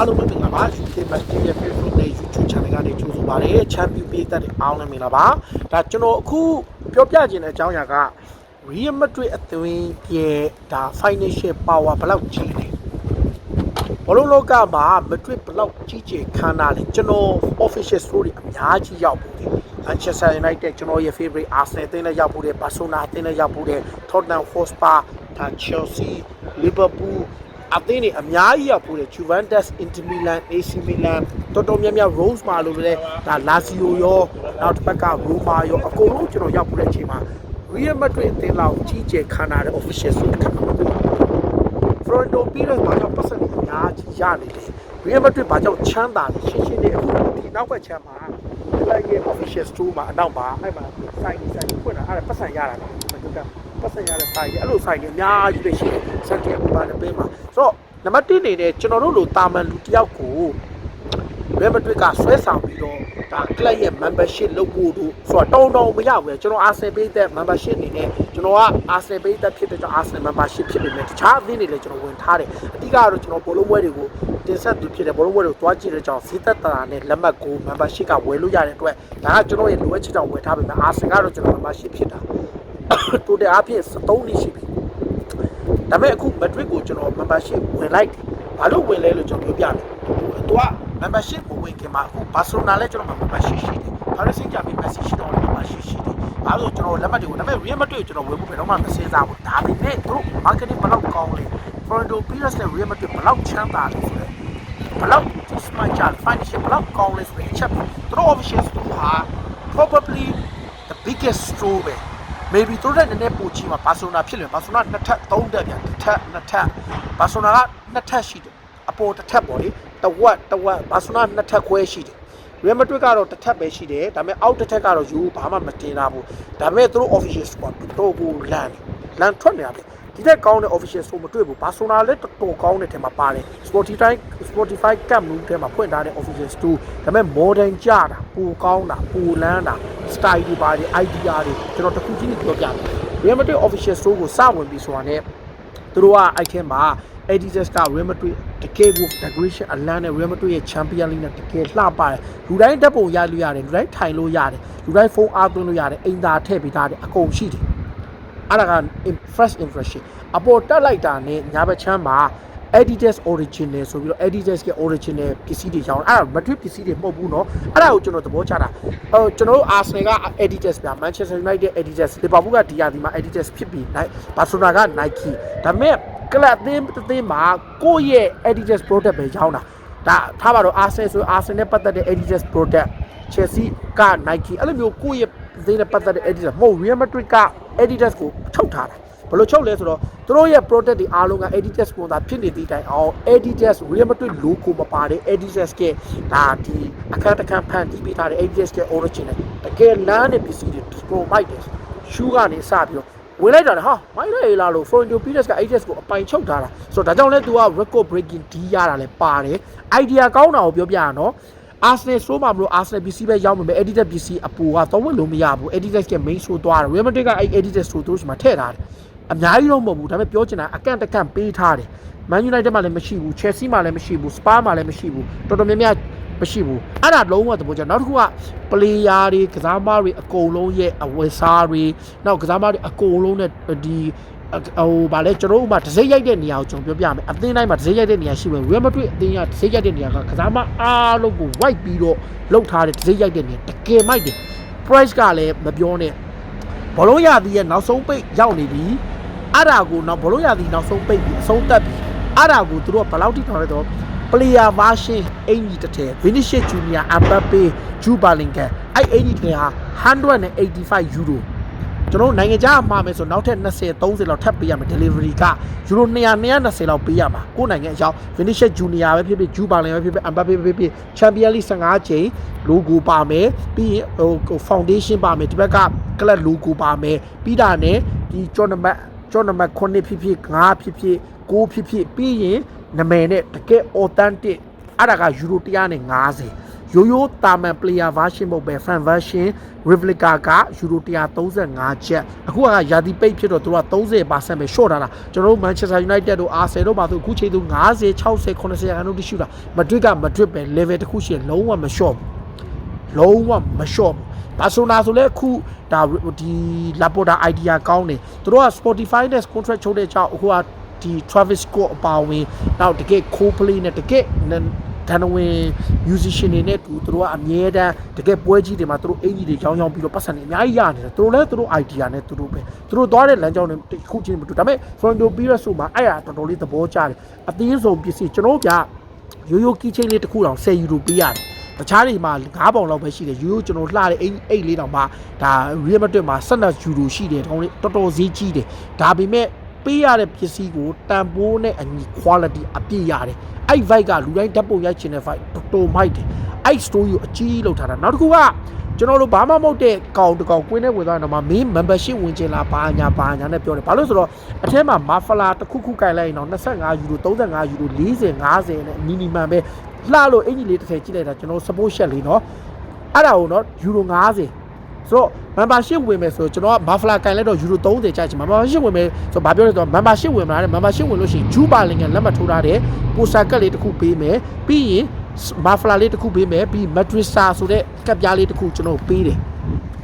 အားလုံးပဲမင်္ဂလာပါ YouTube မှာကြည့်ရပြည်ဖို့တဲ့ YouTube channel ကနေကြိုဆိုပါရစေ Champion ပေးတဲ့အားလုံးမင်္ဂလာပါဒါကျွန်တော်အခုပြောပြခြင်းတဲ့အကြောင်းအရာက Real Madrid အသင်းရဲ့ဒါ financial power ဘလောက်ကြီးလဲဘလုံးလောကမှာ Madrid ဘလောက်ကြီးကျယ်ခမ်းနားလဲကျွန်တော် official story အများကြီးရောက်ပုံတယ် Manchester United ကျွန်တော်ရဲ့ favorite Arsenal အသင်းနဲ့ရောက်ပုံတယ် Barcelona အသင်းနဲ့ရောက်ပုံတယ် Tottenham Hotspur ဒါ Chelsea Liverpool အသင်းတွေအများကြီးရောက်ဘူးတယ် Juventus Inter Milan AC Milan တော်တော်များများ Rose မှာလို့လည်းဒါ Lazio ရောနောက်တစ်ဖက်က Roma ရောအကုန်လုံးကျွန်တော်ရောက်ဘူးတဲ့အချိန်မှာ Real Madrid အသင်းလောက်ကြီးကျယ်ခမ်းနားတဲ့ official ဆိုတစ်ခါမှမတွေ့ဘူး Florentino Perez ဘာကြောင့်ပတ်စံအများကြီးရနေလဲ Real Madrid ဘာကြောင့်ချမ်းသာလဲရှင်းရှင်းလေးအခုဒီနောက်ဘက်ချမ်းမှာလိုက်ရဲ့ official store မှာအနောက်မှာအဲ့မှာစိုက်စိုက်ဖွင့်တာအဲ့ဒါပတ်စံရတာလေ မတူတာပတ်စံရတဲ့စိုက်အဲ့လိုစိုက်နေအများကြီးပဲရှိတယ်စက်တင်ဘာနဲ့ပေးမှာဆိုတော့နံပါတ်1အနေနဲ့ကျွန်တော်တို့လိုတာမန်လူတစ်ယောက်ကို Real Madrid ကဆွဲဆောင်ပြီးတော့ဒါ club ရဲ့ membership လုပ်ဖို့တို့ဆိုတော့တောင်းတောင်းမရဘူးလေကျွန်တော် Arsenal ပေးတဲ့ membership အနေနဲ့ကျွန်တော်က Arsenal ပေးတဲ့ဖြစ်တဲ့ကြောင့် Arsenal membership ဖြစ်ပေမဲ့တခြားအသင်းတွေလည်းကျွန်တော်ဝင်ထားတယ်အဓိကတော့ကျွန်တော်ဘောလုံးပွဲတွေကိုတင်ဆက်သူဖြစ်တဲ့ဘောလုံးပွဲတွေကိုတွားကြည့်တဲ့ကြောင့်ဈေးသက်တာနဲ့လက်မှတ်ကို membership ကဝယ်လို့ရတဲ့အတွက်ဒါကကျွန်တော်ရဲ့လိုအပ်ချက်ကြောင့်ဝယ်ထားပေမဲ့ Arsenal ကတော့ကျွန်တော် membership ဖြစ်တာ တိုတယ်အဖြစ်73နှစ်ရှိပြီဒါပေမဲ့အခု Madrid ကိုကျွန်တော် membership ဝင်လိုက်တယ်ဘာလို့ဝင်လဲလို့ကျွန်တော်ပြောပြမယ်သူက membership ကိုဝင်ခင်မှာအခု Barcelona လည်းကျွန်တော် membership ရှိတယ်။ Paris Saint-Germain Messi ရှိတော့ membership ရှိတယ်။ဒါဆိုကျွန်တော်လက်မှတ်တွေကိုဒါပေမဲ့ Real Madrid ကိုကျွန်တော်ဝင်ဖို့ဘယ်တော့မှမစင်းစားဘူး။ဒါပေမဲ့သူတို့ marketing ဘယ်လောက်ကောင်းလဲ။ Florentino Perez နဲ့ Real Madrid ဘယ်လောက်ချမ်းသာလဲဆိုတော့ဘယ်လောက် smart ကြ financial ဘယ်လောက်ကောင်းလဲဆိုတဲ့အချက်ပဲ။သူတို့ official store ဟာ probably the biggest store ပဲ maybe သူတို့တဲ့နည်းနည်းပိုကြီးမှာ Barcelona ဖြစ်လို့ Barcelona နှစ်ထပ်သုံးတက်ပြန်တစ်ထပ်နှစ်ထပ် Barcelona ကနှစ်ထပ်ရှိတယ်အပေါ်တစ်ထပ်ပေါ့လေတဝက်တဝက် Barcelona နှစ်ထပ်ခွဲရှိတယ် Real Madrid ကတော့တစ်ထပ်ပဲရှိတယ်ဒါပေမဲ့အောက်တစ်ထပ်ကတော့ယူဘာမှမတင်တာဘူးဒါပေမဲ့သူတို့ official squad တော့ကိုလန်လန်ထွက်နေတာပဲ ဒီတက်ကောင်းတဲ့ official ဆိုမတွေ့ဘူး Barcelona လည်းတော်တော်ကောင်းတဲ့ထဲမှာပါတယ် Spotify Spotify Camp Nou ထဲမှာဖွင့်ထားတဲ့ official store ဒါပေမဲ့ modern ကြတာပိုကောင်းတာပိုလန်းတာ style တွေပါတယ် idea တွေကျွန်တော်တခုချင်းပြောပြမယ် Real Madrid official store ကိုစဝင်ပြီးဆိုတာနဲ့သူတို့ကအဲ့ထဲမှာ Adidas က Real Madrid တကယ်ကို decoration အလန်းနဲ့ Real Madrid ရဲ့ Champion League နဲ့တကယ်လှပတယ်လူတိုင်းဓာတ်ပုံရလို့ရတယ်လူတိုင်းထိုင်လို့ရတယ်လူတိုင်းဖုန်းအားသွင်းလို့ရတယ်အိမ်သာထည့်ပေးထားတယ်အကုန်ရှိတယ် အဲ့ဒါက fresh impression အပေါ်တက်လိုက်တာနဲ့ညာဘက်ချမ်းမှာ Adidas original ဆိုပြီးတော့ Adidas ရဲ့ original ပစ္စည်းတွေရောင်းအဲ့ဒါ Madrid ပစ္စည်းတွေမဟုတ်ဘူးเนาะအဲ့ဒါကိုကျွန်တော်သဘောချတာဟိုကျွန်တော်တို့ Arsenal က Adidas ပြ Manchester United Adidas Liverpool ကဒီယာဒီမှာ Adidas ဖြစ်ပြီး Barcelona က Nike ဒါပေမဲ့ကလပ်အသင်းတစ်သင်းမှာကိုယ့်ရဲ့ Adidas product ပဲရောင်းတာဒါထားပါတော့ Arsenal ဆို Arsenal နဲ့ပတ်သက်တဲ့ Adidas product Chelsea က Nike အဲ့လိုမျိုးကိုယ့်ရဲ့ သင်းနဲ့ပတ်သက်တဲ့ Adidas မဟုတ် Real Madrid က Adidas ကိုချုပ်ထားတာဘယ်လိုချုပ်လဲဆိုတော့သူတို့ရဲ့ product တွေအားလုံးက Adidas ပုံသားဖြစ်နေသည့်တိုင်အောင် Adidas Real Madrid logo မပါတဲ့ Adidas ကဒါဒီအခန်းတစ်ခန်းဖန်တီးပေးထားတဲ့ Adidas က original တကယ်လမ်းတဲ့ပစ္စည်းတွေ provide တယ် shoe ကနေစပြီးတော့ဝင်လိုက်တာလေဟာမိုင်းလေလာလို့ Florentino Perez က Adidas ကိုအပိုင်ချုပ်ထားတာဆိုတော့ဒါကြောင့်လဲ तू က record breaking D ရတာလဲပါတယ် idea ကောင်းတာကိုပြောပြရနော် Arsenal ဆိုမှမလို့ Arsenal PC ပဲရောက်မှာပဲ Adidas PC အပူကတော့ဝင်လို့မရဘူး Adidas က main show သွားတယ် Real Madrid ကအဲ့ Adidas show သူတို့မှာထည့်ထားတယ်အများကြီးတော့မဟုတ်ဘူးဒါပေမဲ့ပြောချင်တာအကန့်တကန့်ပေးထားတယ် Man United မှာလည်းမရှိဘူး Chelsea မှာလည်းမရှိဘူး Spurs မှာလည်းမရှိဘူးတော်တော်များများမရှိဘူးအဲ့ဒါလုံးဝသဘောကျနောက်တစ်ခုက player တွေကစားမတွေအကုန်လုံးရဲ့အဝယ်စားတွေနောက်ကစားမတွေအကုန်လုံးနဲ့ဒီ ဟိုဗာလဲကျွန်တော်တို့မှဒစိမ့်ရိုက်တဲ့နေရာကိုကျွန်တော်ပြောပြမယ်အသင်းတိုင်းမှာဒစိမ့်ရိုက်တဲ့နေရာရှိမယ် Real Madrid အသင်းကဒစိမ့်ရိုက်တဲ့နေရာကကစားမအားလုံးကို white ပြီးတော့လောက်ထားတဲ့ဒစိမ့်ရိုက်တဲ့နေရာတကယ်မိုက်တယ် price ကလည်းမပြောနဲ့ဘောလုံးရသည်ရဲ့နောက်ဆုံးပိတ်ရောက်နေပြီအဲ့ဒါကိုနောက်ဘောလုံးရသည်နောက်ဆုံးပိတ်ပြီးအဆုံးသက်ပြီအဲ့ဒါကိုသူတို့ကဘယ်လောက်ထိထောင်လဲတော့ player version အင်ကြီးတစ်ထည် Vinicius Junior Mbappe Jude Bellingham အဲ့အင်ကြီးတစ်ထည်ဟာ185 euro ကျွန်တော်နိုင်ငံခြားမှာမယ်ဆိုနောက်ထပ်20 30လောက်ထပ်ပေးရမယ် delivery ကယူရို200 220လောက်ပေးရမှာကိုယ်နိုင်ငံအရောက် Vinicius Junior ပဲဖြစ်ဖြစ် Jude Bellingham ပဲဖြစ်ဖြစ် Mbappe ပဲဖြစ်ဖြစ် Champions League 15ချိန် logo ပါမယ်ပြီးရင်ဟို foundation ပါမယ်ဒီဘက်က club logo ပါမယ်ပြီးတာနဲ့ဒီ tournament ကျော်နံပါတ်9ဖြစ်ဖြစ်5ဖြစ်ဖြစ်6ဖြစ်ဖြစ်ပြီးရင်နာမည်နဲ့တကယ် authentic အဲ့ဒါကယူရို150 ရိုးရိုးတာမန် player version မဟုတ်ပဲ fan version replica ကယူရို135ချက်အခုကယာတီပိတ်ဖြစ်တော့သူက30%ပဲ short ထားတာကျွန်တော်တို့ Manchester United တို့ Arsenal တို့ပါသူအခုချိန်သူ90 60 80ရာခိုင်နှုန်းတိရှိတာ Madrid က Madrid ပဲ level တစ်ခုရှိရင်လုံးဝမ short ဘူးလုံးဝမလျှော့ဘူးဘာဆိုနာဆိုလဲအခုဒါဒီ Laporta idea ကောင်းတယ်သူတို့က Spotify နဲ့ contract ချုပ်တဲ့ကြောင့်အခုကဒီ Travis Scott အပါအဝင်နောက်တကယ် Coldplay နဲ့တကယ် ဒန်ဝင် musician တွေနဲ့တူသူတို့ကအမြဲတမ်းတကယ်ပွဲကြီးတွေမှာသူတို့အင်ကြီးတွေရောင်းရောင်းပြီးတော့ပတ်စံတွေအများကြီးရနေတယ်သူတို့လည်းသူတို့ idea နဲ့သူတို့ပဲသူတို့သွားတဲ့လမ်းကြောင်းတွေတစ်ခုချင်းမတူဒါပေမဲ့ Frontio Pires ဆိုမှာအဲ့ဒါတော်တော်လေးသဘောကျတယ်အသေးဆုံးပစ္စည်းကျွန်တော်တို့ကရိုးရိုးကီးချင်းလေးတစ်ခုတောင်10ယူရိုပေးရတယ်တခြားတွေမှာ9ပေါင်လောက်ပဲရှိတယ်ရိုးရိုးကျွန်တော်လှတဲ့အိတ်အိတ်လေးတောင်မှဒါ Real Madrid မှာ12ယူရိုရှိတယ်တောင်းလေးတော်တော်ဈေးကြီးတယ်ဒါပေမဲ့ပေးရတဲ့ပစ္စည်းကိုတန်ဖိုးနဲ့အညီ quality အပြည့်ရတယ် အဲ့ vibe ကလူတိုင်းဓာတ်ပုံရိုက်ချင်တဲ့ vibe တော်တော်မိုက်တယ်အဲ့ story ကိုအကြီးကြီးလောက်ထားတာနောက်တစ်ခုကကျွန်တော်တို့ဘာမှမဟုတ်တဲ့ကောင်တစ်ကောင်ကွင်းထဲဝင်သွားရင်တော့မင်း membership ဝင်ချင်လားဘာညာဘာညာနဲ့ပြောတယ်ဘာလို့ဆိုတော့အထက်မှာ muffler တစ်ခုခုကင်လိုက်ရင်တော့25ယူရို35ယူရို40 50နဲ့ minimum ပဲလှလို့အင်ကြီးလေးတစ်ထည်ကြည့်လိုက်တာကျွန်တော် support share လေးနော်အဲ့ဒါကိုနော်ယူရို50 ဆိုတော့ membership ဝင်မယ်ဆိုတော့ကျွန်တော်က muffler ကင်လိုက်တော့ယူရို30ကျချင်မှာ membership ဝင်မယ်ဆိုတော့ဘာပြောလဲဆိုတော့ membership ဝင်မလားတဲ့ membership ဝင်လို့ရှိရင်ဂျူပါလင်ကလက်မှတ်ထိုးထားတဲ့ poster ကတ်လေးတစ်ခုပေးမယ်ပြီးရင် muffler လေးတစ်ခုပေးမယ်ပြီး matrissa ဆိုတဲ့ကပ်ပြားလေးတစ်ခုကျွန်တော်ပေးတယ်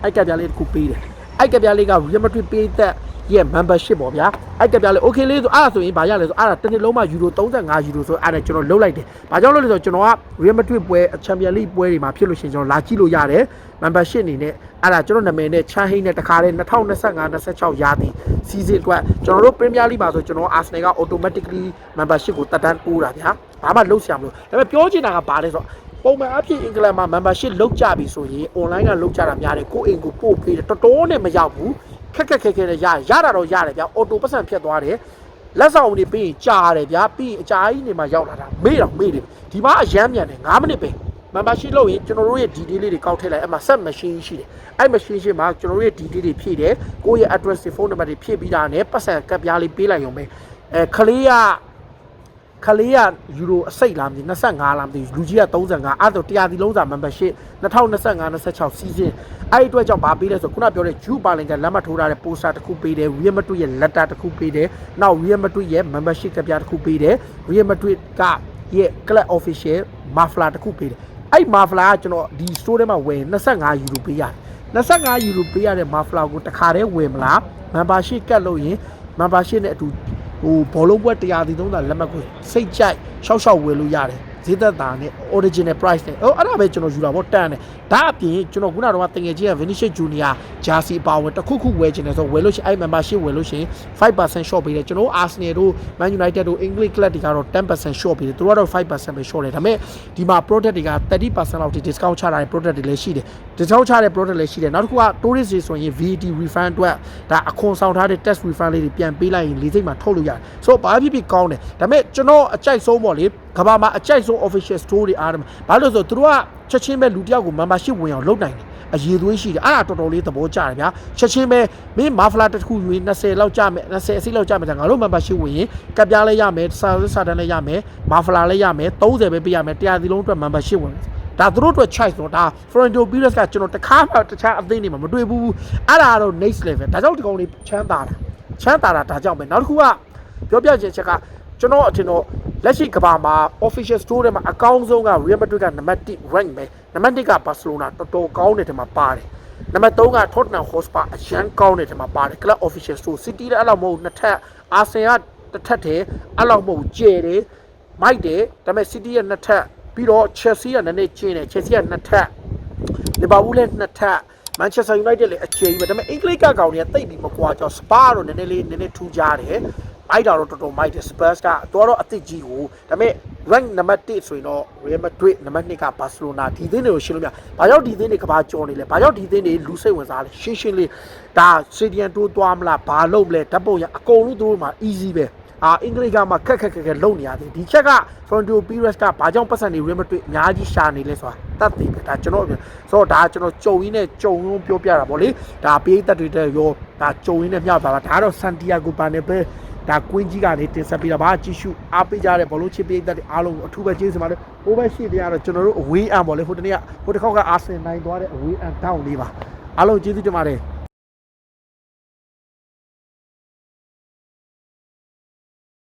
အဲ့ကပ်ပြားလေးတစ်ခုပေးတယ်အဲ့ကပ်ပြားလေးက Real Madrid ပေးတဲ့ ရဲ့ membership ပေါ့ဗျာအဲ့ကပ်ပြားလေး okay လေးဆိုအဲ့ဒါဆိုရင်ဘာရလဲဆိုအဲ့ဒါတစ်နှစ်လုံးမှယူရို35ယူရိုဆိုအဲ့ဒါကျွန်တော်လုတ်လိုက်တယ်ဘာကြောင့်လဲဆိုတော့ကျွန်တော်က Real Madrid ပွဲ Champions League ပွဲတွေမှာဖြစ်လို့ရှိရင်ကျွန်တော်လာကြည့်လို့ရတယ် membership အနေနဲ့အဲ့ဒါကျွန်တော်နာမည်နဲ့ချမ်းဟိန်းနဲ့တခါတည်း2025 26ရာသီ season အတွက်ကျွန်တော်တို့ Premier League မှာဆိုကျွန်တော် Arsenal က automatically membership ကိုတက်တန်းတိုးတာဗျာဘာမှလုပ်ဆရာမလို့ဒါပေမဲ့ပြောချင်တာကဘာလဲဆိုတော့ပုံမှန်အဖြစ်အင်္ဂလန်မှာ membership လောက်ကြပြီဆိုရင် online ကလောက်ကြတာများတယ်ကိုယ့်အိမ်ကိုပို့ပေးတယ်တော်တော်နဲ့မရောက်ဘူး ခက်ခက်ခဲခဲနဲ့ရရတာတော့ရတယ်ဗျာ auto ပတ်စံဖြတ်သွားတယ်လက်ဆောင်တွေပြီးရင်ကြာရတယ်ဗျာပြီးရင်အကြာကြီးနေမှာရောက်လာတာမေ့တော့မေ့တယ်ဒီမှာအရမ်းမြန်တယ်9မိနစ်ပဲ membership လုပ်ရင်ကျွန်တော်တို့ရဲ့ detail လေးတွေကောက်ထည့်လိုက်အဲ့မှာ set machine ရှိတယ်အဲ့ machine ရှိမှာကျွန်တော်တို့ရဲ့ detail တွေဖြည့်တယ်ကိုယ့်ရဲ့ address တွေ phone number တွေဖြည့်ပြီးတာနဲ့ပတ်စံကပ်ပြားလေးပေးလိုက်ရုံပဲအဲခလေးက ခလေးကယူရိုအစိတ်လားမသိ25လားမသိလူကြီးက35အဲ့တော့တရားဒီလုံးစာ membership 2025 26 season အဲ့ဒီအတွက်ကြောင့်ဗာပေးလဲဆိုခုနပြောတဲ့ Ju Berlin ကလက်မှတ်ထိုးထားတဲ့ poster တစ်ခုပေးတယ် Real Madrid ရဲ့ letter တစ်ခုပေးတယ်နောက် Real Madrid ရဲ့ membership ကပ်ပြားတစ်ခုပေးတယ် Real Madrid ကရဲ့ club official muffler တစ်ခုပေးတယ်အဲ့မာဖလာကကျွန်တော်ဒီ store ထဲမှာဝယ်25ယူရိုပေးရတယ်25ယူရိုပေးရတဲ့မာဖလာကိုတခါတည်းဝယ်မလား membership ကတ်လို့ရင် membership နဲ့အတူ ဟိုဘောလုံးပွဲတရားစီသုံးတာလက်မှတ်ကိုစိတ်ကြိုက်ရှောက်ရှောက်ဝယ်လို့ရတယ် ဈေးသက်သာနဲ့ original price နဲ့ဟိုအဲ့ဒါပဲကျွန်တော်ယူတာပေါ့တန်တယ်ဒါအပြင်ကျွန်တော်ခုနကတော့တငယ်ချင်းက Vinicius Junior Jersey ပါဝင်တစ်ခုခုဝယ်ချင်တယ်ဆိုဝယ်လို့ရှိရင်အဲ့ membership ဝယ်လို့ရှိရင်5% short ပေးတယ်ကျွန်တော် Arsenal တို့ Man United တို့ English club တွေကတော့10% short ပေးတယ်သူတို့ကတော့5%ပဲ short တယ်ဒါပေမဲ့ဒီမှာ product တွေက30%လောက်ထိ discount ချထားတဲ့ product တွေလည်းရှိတယ် discount ချတဲ့ product လည်းရှိတယ်နောက်တစ်ခုက tourist တွေဆိုရင် VAT refund အတွက်ဒါအခွန်ဆောင်ထားတဲ့ tax refund လေးတွေပြန်ပေးလိုက်ရင်လေးစိတ်မှာထုတ်လို့ရတယ်ဆိုတော့ဘာဖြစ်ဖြစ်ကောင်းတယ်ဒါပေမဲ့ကျွန်တော်အကြိုက်ဆုံးပေါ့လေ ကဘာမှာအကြိုက်ဆုံး official store တွေအားတယ်ဘာလို့လဲဆိုတော့သူတို့ကချက်ချင်းပဲလူတစ်ယောက်ကို membership ဝင်အောင်လုပ်နိုင်တယ်အရေးသွေးရှိတယ်အဲ့ဒါတော်တော်လေးသဘောကျတယ်ဗျာချက်ချင်းပဲမင်းမာဖလာတစ်ခုယူရင်20လောက်ကျမယ်20အစိလောက်ကျမယ်ငါတို့ membership ဝင်ရင်ကပ်ပြားလည်းရမယ်စာရေးစာတန်းလည်းရမယ်မာဖလာလည်းရမယ်30ပဲပေးရမယ်တရားစီလုံးအတွက် membership ဝင်ဒါသူတို့အတွက် choice တော့ဒါ Florentino Perez ကကျွန်တော်တခါမှတခြားအသင်းတွေမှာမတွေ့ဘူးအဲ့ဒါကတော့ next level ဒါကြောင့်ဒီကောင်လေးချမ်းသာတာချမ်းသာတာဒါကြောင့်ပဲနောက်တစ်ခုကပြောပြချင်ချက်ကကျွန်တော်အထင်တော့ လက်ရှိကဘာမှာ official store ထဲမှာအကောင်းဆုံးက Real Madrid ကနံပါတ်1 rank ပဲနံပါတ်2က Barcelona တော်တော်ကောင်းတဲ့ထဲမှာပါတယ်နံပါတ်3က Tottenham Hotspur အရန်ကောင်းတဲ့ထဲမှာပါတယ် Club Official Store City လည်းအဲ့လောက်မဟုတ်နှစ်ထပ် Arsenal ကတစ်ထပ်တည်းအဲ့လောက်မဟုတ်ကျယ်တယ်မိုက်တယ်ဒါပေမဲ့ City ရဲ့နှစ်ထပ်ပြီးတော့ Chelsea ကနည်းနည်းကျင်းတယ် Chelsea ကနှစ်ထပ် Liverpool လည်းနှစ်ထပ် Manchester United လည်းအကျဉ်းပဲဒါပေမဲ့အင်္ဂလိပ်ကကောင်တွေကတိတ်ပြီးမကွာကြောင် Spa တော့နည်းနည်းလေးနည်းနည်းထူးခြားတယ် မိုက်တာတော့တော်တော်မိုက်တယ် Spurs ကတော့တော့အသစ်ကြီးကိုဒါပေမဲ့ rank နံပါတ်1ဆိုရင်တော့ Real Madrid နံပါတ်2က Barcelona ဒီသင်းတွေကိုရှင်းလို့မရဘာကြောင့်ဒီသင်းတွေကဘာကြော်နေလဲဘာကြောင့်ဒီသင်းတွေလူစိတ်ဝင်စားလဲရှင်းရှင်းလေးဒါ Stadium တိုးသွားမလားဘာလုပ်မလဲဓာတ်ပုံရအကုန်လုံးသူတို့မှာ easy ပဲအာအင်္ဂလိပ်ကမှခက်ခက်ခက်ခက်လုံနေရတယ်ဒီချက်က Frontio Perez ကဘာကြောင့်ပတ်စံတွေ Real Madrid အများကြီးရှာနေလဲဆိုတာတတ်သိပဲဒါကျွန်တော်ဆိုတော့ဒါကျွန်တော်ကြုံရင်းနဲ့ကြုံရုံပြောပြတာပေါ့လေဒါပေးသက်တွေတဲ့ရောဒါကြုံရင်းနဲ့မျှတာပါဒါကတော့ Santiago Bernabeu ဒါကွင်းကြီးကနေတင်ဆက်ပေးတာပါကြည့်ရှုအားပေးကြတဲ့ဘောလုံးချစ်ပေးတဲ့အားလုံးအထူးပဲကျေးဇူးပါတယ်ဟိုဘက်ရှိတဲ့ကတော့ကျွန်တော်တို့အဝေးအံပေါ့လေဟိုတနေ့ကဟိုတစ်ခေါက်ကအာဆင်နိုင်သွားတဲ့အဝေးအံတောင်းလေးပါအားလုံးကျေးဇူးတင်ပါတယ်